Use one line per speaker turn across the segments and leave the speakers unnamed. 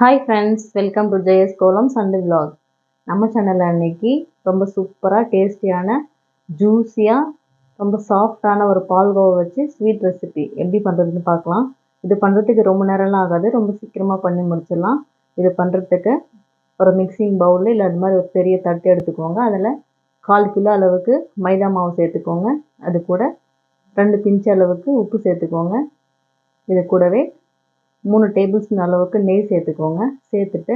Hi friends welcome to Jaya's kolam Sunday vlog நம்ம சேனலில் அன்னைக்கு ரொம்ப சூப்பராக டேஸ்டியான ஜூஸியாக ரொம்ப சாஃப்டான ஒரு பால்கோவை வச்சு ஸ்வீட் ரெசிபி எப்படி பண்ணுறதுன்னு பார்க்கலாம். இது பண்ணுறதுக்கு ரொம்ப நேரம்லாம் ஆகாது ரொம்ப சீக்கிரமாக பண்ணி முடிச்சிடலாம். இது பண்ணுறதுக்கு ஒரு மிக்சிங் பவுலில் இல்லை அது மாதிரி ஒரு பெரிய தட்டு எடுத்துக்கோங்க. அதில் கால் கிலோ அளவுக்கு மைதா மாவு சேர்த்துக்கோங்க. அது கூட ரெண்டு பிஞ்சு அளவுக்கு உப்பு சேர்த்துக்கோங்க. இது கூடவே மூணு டேபிள் ஸ்பூன் அளவுக்கு நெய் சேர்த்துக்கோங்க. சேர்த்துட்டு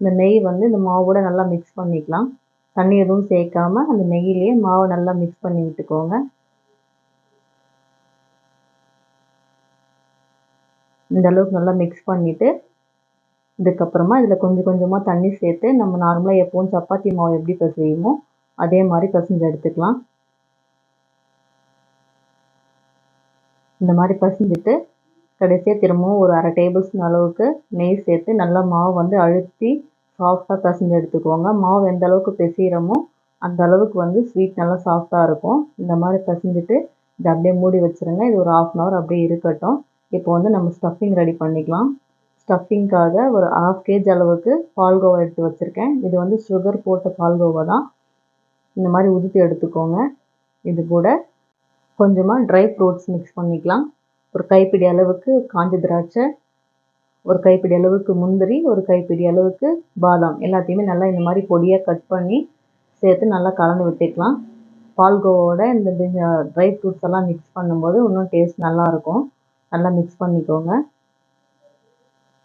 இந்த நெய் வந்து இந்த மாவோட நல்லா மிக்ஸ் பண்ணிக்கலாம். தண்ணி எதுவும் சேர்க்காம அந்த நெய்யிலேயே மாவை நல்லா மிக்ஸ் பண்ணி விட்டுக்கோங்க. இந்த அளவுக்கு நல்லா மிக்ஸ் பண்ணிவிட்டு இதுக்கப்புறமா இதில் கொஞ்சம் கொஞ்சமாக தண்ணி சேர்த்து நம்ம நார்மலாக எப்போவும் சப்பாத்தி மாவு எப்படி பிசையுமோ அதே மாதிரி பிசைஞ்சு எடுத்துக்கலாம். இந்த மாதிரி பிசைஞ்சிட்டு கடைசியாக திரும்பவும் ஒரு அரை டேபிள் ஸ்பூன் அளவுக்கு நெய் சேர்த்து நல்லா மாவு வந்து அழுத்தி சாஃப்டாக பிசைஞ்சு எடுத்துக்கோங்க. மாவு எந்த அளவுக்கு பிசைகிறோமோ அந்த அளவுக்கு வந்து ஸ்வீட் நல்லா சாஃப்டாக இருக்கும். இந்த மாதிரி பிசைஞ்சிட்டு இதை அப்படியே மூடி வச்சுருங்க. இது ஒரு ஆஃப் அன் ஹவர் அப்படியே இருக்கட்டும். இப்போ வந்து நம்ம ஸ்டஃபிங் ரெடி பண்ணிக்கலாம். ஸ்டஃபிங்க்காக ஒரு ஆஃப் கேஜ் அளவுக்கு பால்கோவா எடுத்து வச்சுருக்கேன். இது வந்து சுகர் போட்ட பால்கோவா தான். இந்த மாதிரி உதித்து எடுத்துக்கோங்க. இது கூட கொஞ்சமாக ட்ரை ஃப்ரூட்ஸ் மிக்ஸ் பண்ணிக்கலாம். ஒரு கைப்பிடி அளவுக்கு காஞ்ச திராட்சை ஒரு கைப்பிடி அளவுக்கு முந்திரி ஒரு கைப்பிடி அளவுக்கு பாதாம். எல்லாத்தையுமே நல்லா இந்த மாதிரி பொடியாக கட் பண்ணி சேர்த்து நல்லா கலந்து விட்டுக்கலாம். பால்கோவோட இந்த ட்ரை ஃப்ரூட்ஸ் எல்லாம் மிக்ஸ் பண்ணும்போது இன்னும் டேஸ்ட் நல்லாயிருக்கும் நல்லா மிக்ஸ் பண்ணிக்கோங்க.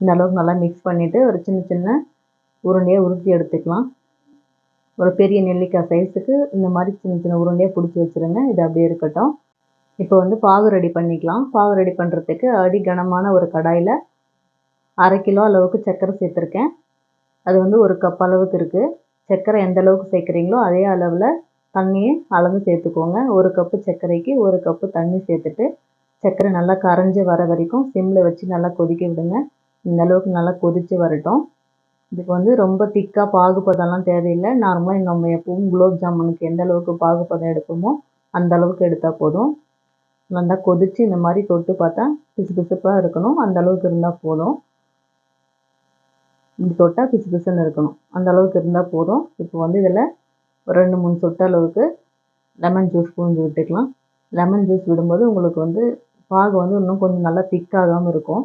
இந்த அளவுக்கு நல்லா மிக்ஸ் பண்ணிவிட்டு ஒரு சின்ன சின்ன உருண்டையாக உருட்டி எடுத்துக்கலாம். ஒரு பெரிய நெல்லிக்காய் சைஸுக்கு இந்த மாதிரி சின்ன சின்ன உருண்டையாக பிடிச்சி வச்சுருங்க. இது அப்படியே இருக்கட்டும். இப்போ வந்து பாகு ரெடி பண்ணிக்கலாம். பாகு ரெடி பண்ணுறதுக்கு அடி கனமான ஒரு கடாயில் அரை கிலோ அளவுக்கு சர்க்கரை சேர்த்துருக்கேன். அது வந்து ஒரு கப் அளவுக்கு இருக்குது சர்க்கரை எந்த அளவுக்கு சேர்க்குறீங்களோ அதே அளவில் தண்ணியை அளந்து சேர்த்துக்கோங்க. ஒரு கப்பு சர்க்கரைக்கு ஒரு கப்பு தண்ணி சேர்த்துட்டு சர்க்கரை நல்லா கரைஞ்சி வர வரைக்கும் சிம்மில் வச்சு நல்லா கொதிக்க விடுங்க. இந்த அளவுக்கு நல்லா கொதித்து வரட்டும். இதுக்கு வந்து ரொம்ப திக்காக பாகுபதம்லாம் தேவையில்லை. நார்மலாக நம்ம எப்பவும் குலோப் ஜாமுனுக்கு எந்த அளவுக்கு பாகுபதம் எடுப்போமோ அந்த அளவுக்கு எடுத்தால் போதும். நல்லா கொதித்து இந்த மாதிரி தொட்டு பார்த்தா பிசு பிசுப்பாக இருக்கணும். அந்த அளவுக்கு இருந்தால் போதும். இப்படி தொட்டால் பிசு பிசுன்னு இருக்கணும். அந்த அளவுக்கு இருந்தால் போதும். இப்போ வந்து இதில் ஒரு ரெண்டு மூணு சொட்டு அளவுக்கு லெமன் ஜூஸ் புழிஞ்சு விட்டுக்கலாம். லெமன் ஜூஸ் விடும்போது உங்களுக்கு வந்து பாகு வந்து இன்னும் கொஞ்சம் நல்லா திக்காகாமல் இருக்கும்.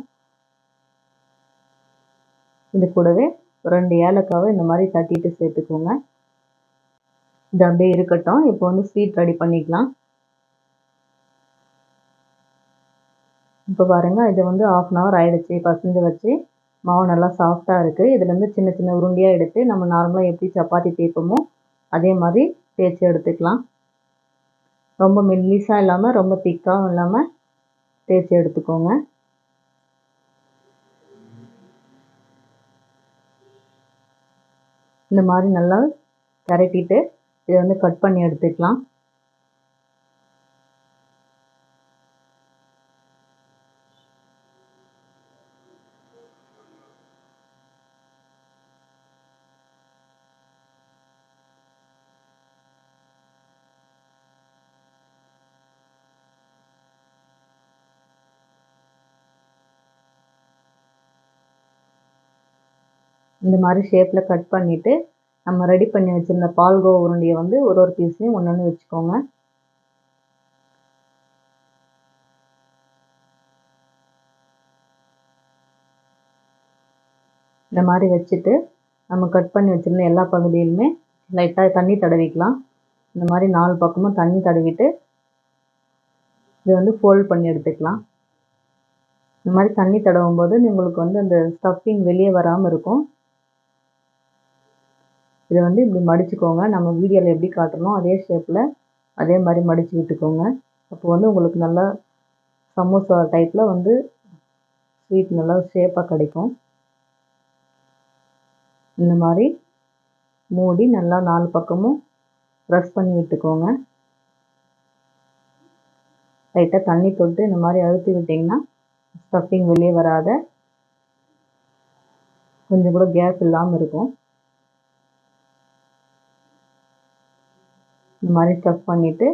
இது கூடவே ரெண்டு ஏலக்காவை இந்த மாதிரி தட்டிட்டு சேர்த்துக்கோங்க. இது அப்படியே இருக்கட்டும். இப்போ வந்து ஸ்வீட் ரெடி பண்ணிக்கலாம். இப்போ பாருங்கள் இது வந்து ஆஃப் அன் ஹவர் ஆகிடுச்சு பசஞ்சு வச்சு மாவு நல்லா சாஃப்டாக இருக்குது இதுலேருந்து சின்ன சின்ன உருண்டையாக எடுத்து நம்ம நார்மலாக எப்படி சப்பாத்தி தேய்ப்போமோ அதே மாதிரி தேய்ச்சி எடுத்துக்கலாம். ரொம்ப மெல்லிஸாக இல்லாமல் ரொம்ப திக்காகவும் இல்லாமல் தேய்ச்சி எடுத்துக்கோங்க. இந்த மாதிரி நல்லா திரட்டிட்டு இதை வந்து கட் பண்ணி எடுத்துக்கலாம். இந்த மாதிரி ஷேப்பில் கட் பண்ணிவிட்டு நம்ம ரெடி பண்ணி வச்சுருந்த பால்கோவா உருண்டையை வந்து ஒரு ஒரு பீஸ்லேயும் ஒன்று ஒன்று வச்சுக்கோங்க. இந்த மாதிரி வச்சுட்டு நம்ம கட் பண்ணி வச்சுருந்த எல்லா பகுதியிலுமே லைட்டாக தண்ணி தடவிக்கலாம். இந்த மாதிரி நாலு பக்கமும் தண்ணி தடவிட்டு இதை வந்து ஃபோல்ட் பண்ணி எடுத்துக்கலாம். இந்த மாதிரி தண்ணி தடவும் போது உங்களுக்கு வந்து அந்த ஸ்டஃபிங் வெளியே வராமல் இருக்கும். இதை வந்து இப்படி மடிச்சுக்கோங்க. நம்ம வீடியோவில் எப்படி காட்டுறோம் அதே ஷேப்பில் அதே மாதிரி மடித்து விட்டுக்கோங்க. அப்போ வந்து உங்களுக்கு நல்லா சமோசா டைப்பில் வந்து ஸ்வீட் நல்லா ஷேப்பாக கிடைக்கும். இந்த மாதிரி மூடி நல்லா நாலு பக்கமும் ப்ரெஸ் பண்ணி விட்டுக்கோங்க. லைட்டாக தண்ணி தொட்டு இந்த மாதிரி அழுத்தி விட்டிங்கன்னா ஸ்டஃபிங் வெளியே வராத. கொஞ்சம் கூட கேப் இல்லாமல் இருக்கும். இந்த மாதிரி ஸ்டஃப் பண்ணிவிட்டு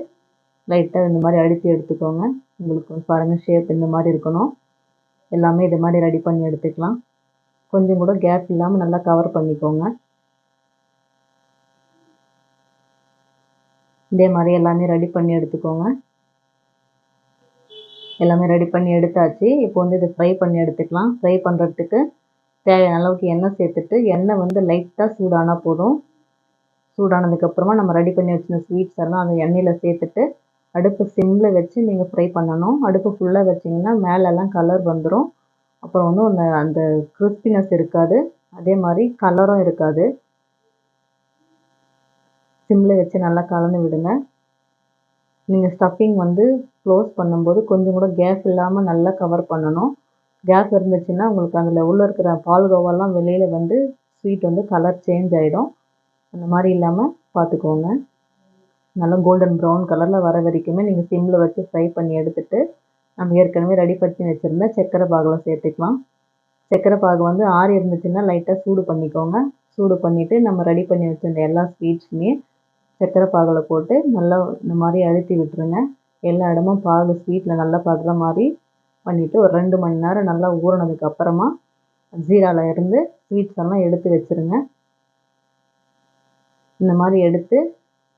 லைட்டாக இந்த மாதிரி அழுத்தி எடுத்துக்கோங்க. உங்களுக்கு பாருங்கள் ஷேப் இந்த மாதிரி இருக்கணும். எல்லாமே இது மாதிரி ரெடி பண்ணி எடுத்துக்கலாம். கொஞ்சம் கூட கேப் இல்லாமல் நல்லா கவர் பண்ணிக்கோங்க. இதே மாதிரி எல்லாமே ரெடி பண்ணி எடுத்துக்கோங்க. எல்லாமே ரெடி பண்ணி எடுத்தாச்சு. இப்போ வந்து இதை ஃப்ரை பண்ணி எடுத்துக்கலாம். ஃப்ரை பண்ணுறதுக்கு தேவையான அளவுக்கு எண்ணெய் சேர்த்துட்டு எண்ணெய் வந்து லைட்டாக சூடானால் போதும். சூடானதுக்கப்புறமா நம்ம ரெடி பண்ணி வச்சிருந்த ஸ்வீட்ஸ் எல்லாம் அந்த எண்ணெயில் சேர்த்துட்டு அடுப்பு சிம்மில் வச்சு நீங்கள் ஃப்ரை பண்ணணும். அடுப்பு ஃபுல்லாக வச்சிங்கன்னா மேலெல்லாம் கலர் வந்துடும் அப்புறம் வந்து அந்த அந்த கிறிஸ்பினஸ் இருக்காது. அதே மாதிரி கலரும் இருக்காது. சிம்மில் வச்சு நல்லா கலந்து விடுங்க. நீங்கள் ஸ்டஃபிங் வந்து க்ளோஸ் பண்ணும்போது கொஞ்சம் கூட கேப் இல்லாமல் நல்லா கவர் பண்ணணும். கேப் இருந்துச்சுன்னா உங்களுக்கு அதில் உள்ளே இருக்கிற பால்கோவாலாம் வெளியில் வந்து ஸ்வீட் வந்து கலர் சேஞ்ச் ஆகிடும் அந்த மாதிரி இல்லாமல் பார்த்துக்கோங்க நல்லா கோல்டன் ப்ரௌன் கலரில் வர வரைக்குமே நீங்கள் சிம்மில் வச்சு ஃப்ரை பண்ணி எடுத்துகிட்டு நம்ம ஏற்கனவே ரெடி பண்ணி வச்சுருந்த சர்க்கரை பாகில் சேர்த்துக்கலாம். சர்க்கரை பாகு வந்து ஆறி இருந்துச்சுன்னா லைட்டாக சூடு பண்ணிக்கோங்க. சூடு பண்ணிவிட்டு நம்ம ரெடி பண்ணி வச்சுருந்த எல்லா ஸ்வீட்ஸுமே சர்க்கரை பாகில் போட்டு நல்லா இந்த மாதிரி அழுத்தி விட்டுருங்க. எல்லா இடமும் பாகு ஸ்வீட்டில் நல்லா படுற மாதிரி பண்ணிவிட்டு ஒரு ரெண்டு மணி நேரம் நல்லா ஊறினதுக்கு அப்புறமா ஜீராவில் இருந்து ஸ்வீட்ஸ் எல்லாம் எடுத்து வச்சுருங்க. இந்த மாதிரி எடுத்து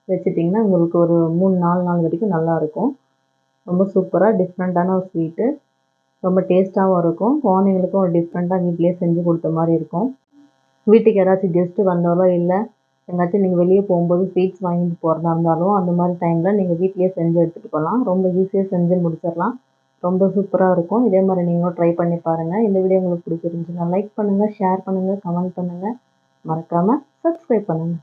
வச்சிட்டிங்கன்னா உங்களுக்கு ஒரு மூணு நாலு நாள் வரைக்கும் நல்லாயிருக்கும். ரொம்ப சூப்பராக டிஃப்ரெண்ட்டான ஒரு ஸ்வீட்டு ரொம்ப டேஸ்ட்டாகவும் இருக்கும். குழந்தைங்களுக்கும் ஒரு டிஃப்ரெண்ட்டாக வீட்டிலேயே செஞ்சு கொடுத்த மாதிரி இருக்கும். வீட்டுக்கு யாராச்சும் கெஸ்ட்டு வந்தாலோ இல்லை எங்காச்சும் நீங்கள் வெளியே போகும்போது ஸ்வீட்ஸ் வாங்கிட்டு போகிறதா இருந்தாலும் அந்த மாதிரி டைமில் நீங்கள் வீட்லேயே செஞ்சு எடுத்துகிட்டு போகலாம். ரொம்ப ஈஸியாக செஞ்சு முடிச்சிடலாம். ரொம்ப சூப்பராக இருக்கும். இதே மாதிரி நீங்களும் ட்ரை பண்ணி பாருங்கள் இந்த வீடியோ உங்களுக்கு பிடிச்சிருந்துச்சுன்னா லைக் பண்ணுங்கள் ஷேர் பண்ணுங்கள் கமெண்ட் பண்ணுங்கள் மறக்காமல் சப்ஸ்கிரைப் பண்ணுங்கள்